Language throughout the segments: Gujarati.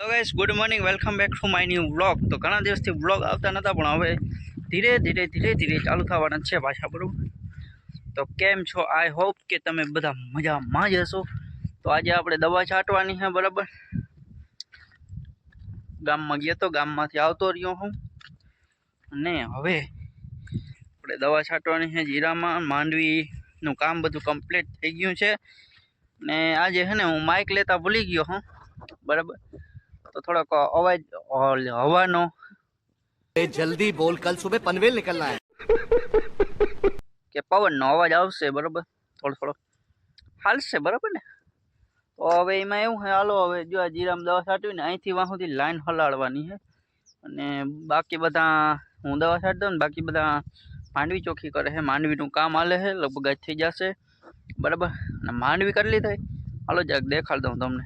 તો guys good morning welcome back to my new vlog તો ઘણા દિવસથી વ્લોગ આવતા નહોતા પણ હવે ધીરે ધીરે ધીરે ધીરે ચાલુ થવાના છે પાછા, બરાબર? તો કેમ છો? આઈ હોપ કે તમે બધા મજામાં જ હશો. તો આજે આપણે દવા છાંટવાની છે, બરાબર? ગામમાં ગયો તો ગામમાંથી આવતો રહ્યો હું. અને હવે આપણે દવા છાંટવાની છે જીરામાં, માંડવીનું કામ બધું કમ્પ્લીટ થઈ ગયું છે. ને આજે છે ને હું માઇક લેતા ભૂલી ગયો, હું. બરાબર? તો થોડોક અવાજ હવાનો. એ જલ્દી બોલ કલ સુબે પનવેલ નીકળના કે પવનનો અવાજ આવશે બરોબર? થોડો થોડો. હાલશે બરોબર ને? તો હવે એમાં એવું હે હાલો હવે જો આ જીરામ દવા છાંટવી ને અહીંથી વાં સુધી લાઈન હલાડવાની છે અને બાકી બધા હું દવા છાંટી દઉં ને બાકી બધા માંડવી ચોખ્ખી કરે છે માંડવીનું કામ હાલે છે લગભગ થઈ જશે. બરાબર? અને માંડવી કરી લીધી હાલો જરાક દેખાડ દઉં તમને.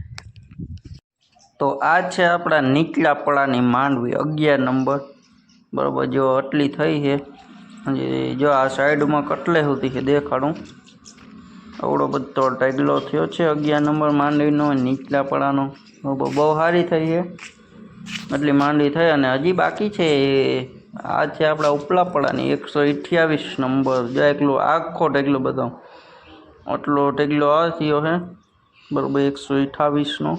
તો આ છે આપણા નીચલા પડાની માંડવી, અગિયાર નંબર. બરાબર, જો આટલી થઈ છે જો આ સાઈડમાં કટલે સુધી છે, દેખાડું. આવડો બધો ટેગલો થયો છે, અગિયાર નંબર માંડવીનો નીચલા પડાનો બરાબર, બહુ સારી થઈ છે. એટલી માંડવી થઈ, અને હજી બાકી છે આ છે આપણા ઉપલા પડાની એકસો અઠ્યાવીસ નંબર. જો એકલો, આખો ટેગલો બધો આટલો ટેગલો આ થયો છે. બરાબર, એકસો અઠ્ઠાવીસનો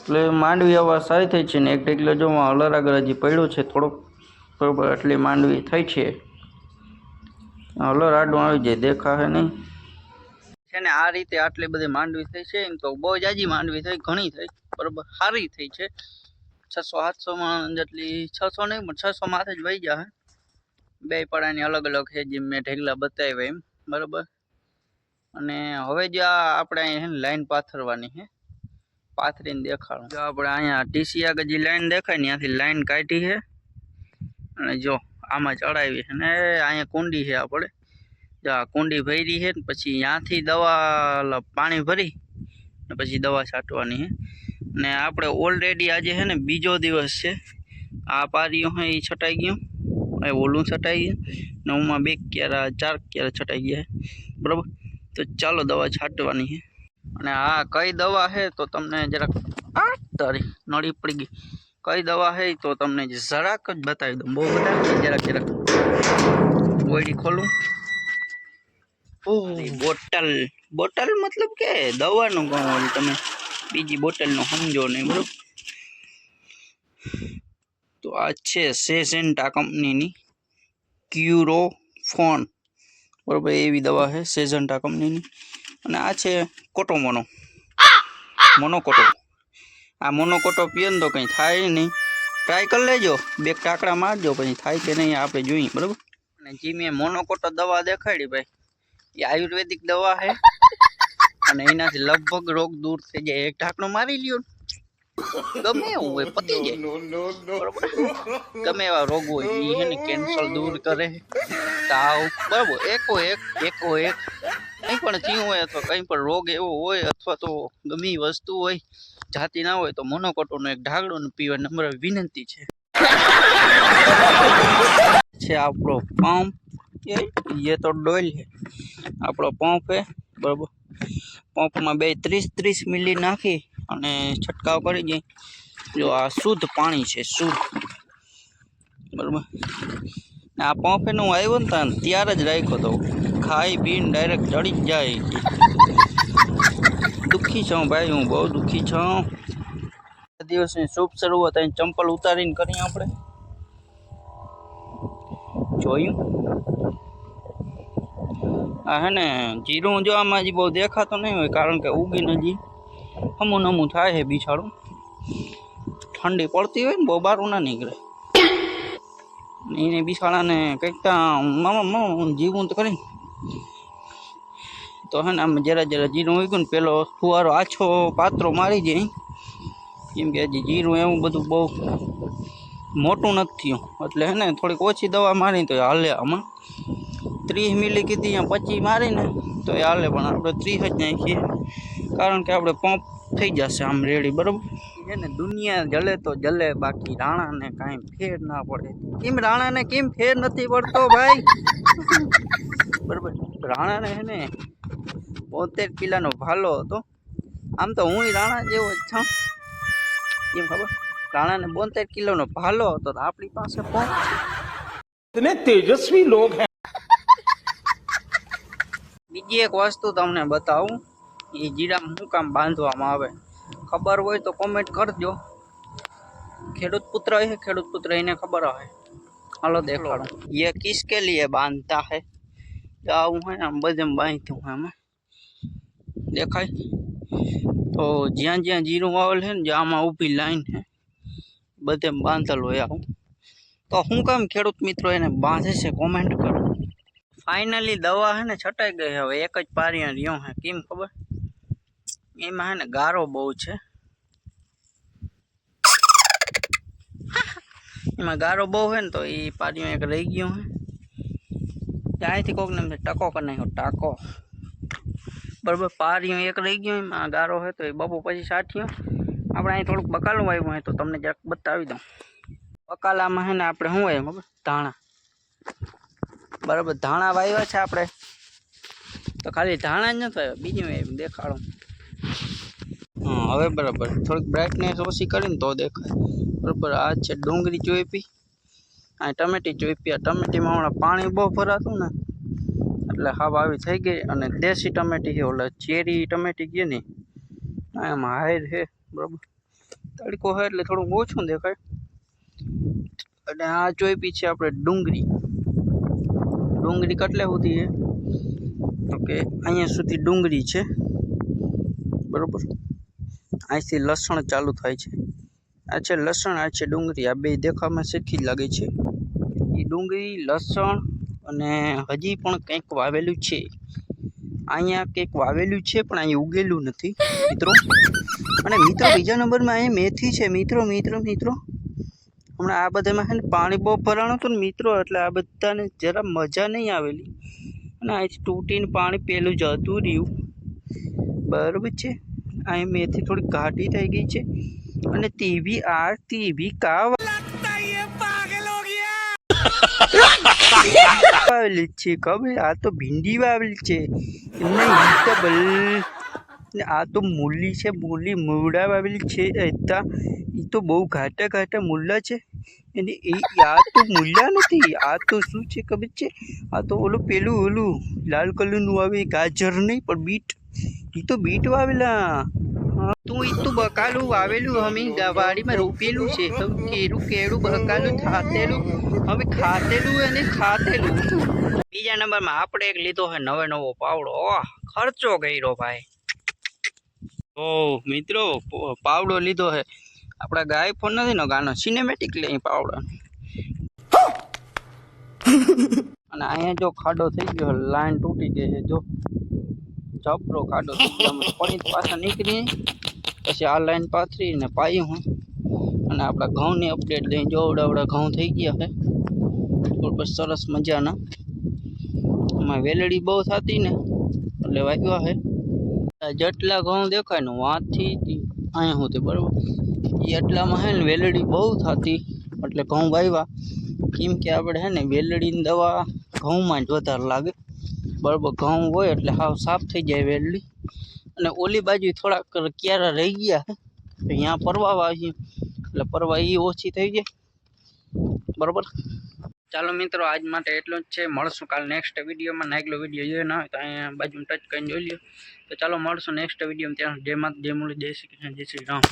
એટલે માંડવી હવે સારી થઈ છે ને એક ઢગલો જો અલર આગળ હજી પડ્યો છે, થોડોક બરાબર એટલી માંડવી થઈ છે. હલર આડું આવી જાય, દેખાશે નહીં. છે ને આ રીતે આટલી બધી માંડવી થઈ છે, એમ તો બહુ જાજી માંડવી થઈ, ઘણી થઈ, બરોબર, સારી થઈ છે. છસો, સાતસોમાં જેટલી, છસો નહીં, પણ છસો માથે જ વહી જાય બે પડાની અલગ અલગ છે, જેમ મેં ઢેગલા બતાવ્યા એમ, બરોબર. અને હવે જે આ આપણે ને લાઈન પાથરવાની છે. પાથરીને દેખાડું. જો આપણે અહીંયા ટીસી આગળ જે લાઈન દેખાય ને ત્યાંથી લાઈન કાઢી છે. અને જો આમાં ચડાવી છે. ને અહીંયા કુંડી છે આપણે જો આ કુંડી ભરી છે ને પછી ત્યાંથી દવા પાણી ભરી ને પછી દવા છાંટવાની છે. ને આપણે ઓલરેડી આજે છે ને બીજો દિવસ છે. આ પારીઓ છે એ છટાઈ ગયું. એ ઓલું છટાઈ ગયું. ને ઉમાં બે ક્યારા, ચાર ક્યારા છટાઈ ગયા બરાબર? તો ચાલો દવા છાંટવાની છે. અને આ કઈ દવા છે તો તમને જરાક આ તારી નળી પડી ગઈ. કઈ દવા છે તો તમને જરાક જ બતાવી દઉં. બહુ બધા નહીં, જરાક જરાક. બોયડી ખોલું. ઓહ, બોટલ. બોટલ મતલબ કે દવાનું કહું ઓલી તમે. બીજી બોટલનું સમજો નહીં બરોબર? તો આ છે સેઝેન્ટા કંપનીની ક્યુરો ફોન બરોબર એવી દવા છે સેઝન્ટા કંપનીની. અને આ છે કોટો મોનો. મોનો કોટો. આ મોનોકોટો પીએ ને તો કંઈ થાય નહીં. ટ્રાય કરી લેજો. બે ટાંકડા મારજો પછી થાય કે નહીં આપણે જોઈએ બરાબર? અને જે મેં મોનોકોટો દવા દેખાડી ભાઈ. એ આયુર્વેદિક દવા છે. અને એનાથી લગભગ રોગ દૂર થઈ જાય. એક ઢાંકણું મારી લ્યો. ને. ગમે એવું હોય પતી જાય. બરોબર? ગમે એવા રોગ હોય એ છે ને કેન્સર દૂર કરે. તાવ. બરાબર? એકો એક એકો એક. કંઈ પણ થયું હોય અથવા કંઈ પણ રોગ એવો હોય અથવા તો ગમી વસ્તુ હોય, જાતિ ના હોય તો મોનોકોટોનો એક ઢાગડો પીવા નમ્ર વિનંતી છે. છે આપણો પંપ. એ તો ડોલ છે. આપણો પંપ છે, બરાબર. પંપમાં બે ત્રીસ ત્રીસ મિલી નાખી અને છંટકાવ કરી દઈએ. જો આ શુદ્ધ પાણી છે, શુદ્ધ. બરાબર. આ પંપ એનું હું આવ્યો ને ત્યાં, ત્યારે જ રાખ્યો હતો ખાઈ પીને ડાયરેક્ટ ચડી જ જાય. દુઃખી છું ભાઈ, હું બહુ દુઃખી છું. દિવસની શુભ શરૂઆત અહીં ચંપલ ઉતારીને કરી આપણે. જોયું? આ હે ને, જીરું જો આમાં હજી બહુ દેખાતો નહીં હોય, કારણ કે ઉગી નજી હમું નમું થાય છે બિછાડું. ઠંડી પડતી હોય ને, બહુ બારું ના નીકળે. એને બિછાડાને કંઈક ત્યાં મામા મામા જીવું તો કરી. તો હે ને આમ જરા જરા જીરું ઉગ્યું ને પેલો ફુવારો આછો પાત્રો મારી જાય. કેમ કે હજી જીરું એવું બધું બહુ મોટું નથી થયું. એટલે હે ને થોડીક ઓછી દવા મારી તો હાલે આમાં. ત્રીસ મિલી કીધી અહીંયા પચીસ મારીને તો એ હાલે પણ આપણે ત્રીસ જ નાખીએ. કારણ કે આપણે પંપ થઈ જશે આમ રેડી, બરાબર? છે ને દુનિયા જલે તો જલે બાકી રાણાને કાંઈ ફેર ના પડે કેમ રાણાને કેમ ફેર નથી પડતો ભાઈ બરાબર રાણાને હે ને પોતેર કિલ્લાનો ભાલો હતો આમ તો હું રાણા જેવો જ છું કેમ ખબર રાણાને બોતેર કિલોનો ભાલો હતો આપણી પાસે પહોંચ તેજસ્વી લોક હે બીજી એક વસ્તુ તમને બતાવું એ જીરામાં શું કામ બાંધવામાં આવે ખબર હોય તો કોમેન્ટ કરજો ખેડૂત પુત્ર है ખેડૂત પુત્ર એને ખબર હોય હાલો દેખાડો ये किसके लिए बांधता है તો આવું હોય ને આમ બધે બાંધ્યું હોય આમાં દેખાય તો જ્યાં જ્યાં જીરું વાવેલ છે ને જ્યાં આમાં ઊભી લાઈન છે બધે બાંધેલ હોય આવું તો શું કામ ખેડૂત મિત્રો એને બાંધે છે કોમેન્ટ કરો ફાઇનલી દવા હે ને છટાઈ ગઈ હવે એક જ પારિયા રહ્યો હે કેમ ખબર એમાં હે ને ગારો બહુ છે. એમાં ગારો બહુ હે ને તો એ પારિયો એક રહી ગયો હે. ત્યાંથી કોક ને એમ ટકો કરી નાખ્યો, ટાકો. બરોબર, પારિયો એક રહી ગયો એમાં ગારો હે તો એ બબો પછી સાઠ્યો આપણે અહીં થોડુંક બકાલું આવ્યું હોય તો તમને જરાક બતાવી દઉં. બકાલામાં હે ને આપણે શું હોય ખબર? ધાણા. બરાબર, ધાણા વાવ્યા છે આપણે. તો ખાલી ધાણા જ નથી વાવ્યા, બીજું એમ દેખાડો. હા હવે બરાબર. થોડીક બ્રાઇટનેસ ઓછી કરીને તો દેખાય. બરાબર, આ છે ડુંગળી ચોઈપી આ ટમેટી ચોઈપી આ ટમેટીમાં હમણાં પાણી બહુ ભરાતું ને, એટલે હાવ આવી થઈ ગઈ. અને દેશી ટમેટી છે, ઓલા ચેરી ટમેટી કહે ને એમાં હાઈર છે, બરાબર. તડકો હોય એટલે થોડું ઓછું દેખાય. અને આ ચોઈપી છે આપણે ડુંગળી. ડુંગળી કેટલે સુધી છે. ઓકે, અહીંયા સુધી ડુંગળી છે. બરોબર? અહીંથી લસણ ચાલુ થાય છે. આ છે લસણ, આ છે ડુંગળી. આ બે દેખાવામાં સરખી જ લાગે છે. એ ડુંગળી, લસણ અને હજી પણ કંઈક વાવેલું છે. અહીંયા કંઈક વાવેલું છે, પણ અહીં ઉગેલું નથી, મિત્રો. અને મિત્રો, બીજા નંબરમાં અહીં મેથી છે. મિત્રો મિત્રો મિત્રો. હમણાં આ બધામાં છે ને પાણી બહુ ભરાણું હતું ને, મિત્રો, એટલે આ બધાને જરા મજા નહીં આવેલી. અને અહીંથી તૂટીને પાણી પેલું જતું રહ્યું. બરાબર છે? અહીં મેથી થોડી ઘાટી થઈ ગઈ છે. અને તેવી આ તેવી કાવ વાવેલી છે, ખબર? આ તો ભીંડી વાવેલી છે. નહીં ડબલ ને આ તો મૂલી છે, મૂલી મૂળા વાવેલી છે એટલા એ તો બહુ ઘાટા ઘાટા મૂળા છે. અને એ આ તો મૂળા નથી. આ તો શું છે ખબર છે? આ તો ઓલું પેલું ઓલું લાલ કલરનું આવે, ગાજર નહીં, પણ બીટ. એ તો બીટ વાવેલા. હા, તું એ તો બકાલું વાવેલું અમે ગા- વાડીમાં રોપેલું છે. હવે કેરું કેળું બકાલું થાતેલું હવે ખાતેલું અને ખાતેલું. બીજા નંબરમાં આપણે એક લીધો છે નવે નવો પાવડો. ઓહ ખર્ચો કર્યો ભાઈ. ઓ મિત્રો પ- પાવડો લીધો છે આપણા ગાય ફોન નથી ને ગાનો સિનેમેટિક લઈ પાવડો. અને અહીંયા જો ખાડો થઈ ગયો લાઈન તૂટી ગઈ છે જો. જબરો અમે પડી પાછા નીકળી. પછી આ લાઈન પાથરીને પાયું હું. અને આપણા ઘઉંની અપડેટ લઈ જો અવડાવડા ઘઉં થઈ ગયા છે. બરોબર સરસ મજાના. એમાં વેલડી બહુ થતી ને, એટલે વાગ્યા છે. જેટલા ઘઉં દેખાય ને વાંથી અહીંયા હું તે બરાબર. એ એટલામાં હે ને વેલડી બહુ થતી. એટલે ઘઉં વાવ્યા. કેમ કે આપણે હે ને વેલડીની દવા ઘઉંમાં જ વધારે લાગે. બરાબર ઘઉં હોય એટલે સાવ સાફ થઈ જાય વેલડી અને ઓલી બાજુ થોડાક ક્યારા રહી ગયા તો અહીંયા પરવા વાવીએ એટલે પરવા એ ઓછી થઈ જાય. બરાબર? ચાલો મિત્રો, આજ માટે એટલું જ છે. મળશું કાલ નેક્સ્ટ વિડીયોમાં. નાગલો વીડિયો જોયો ના હોય તો અહીંયા બાજુ ટચ કરીને જોઈ લો તો ચાલો મળશું નેક્સ્ટ વિડીયોમાં ત્યાં. જય માત જય મૂળ જય શ્રી કૃષ્ણ, જય શ્રી રામ.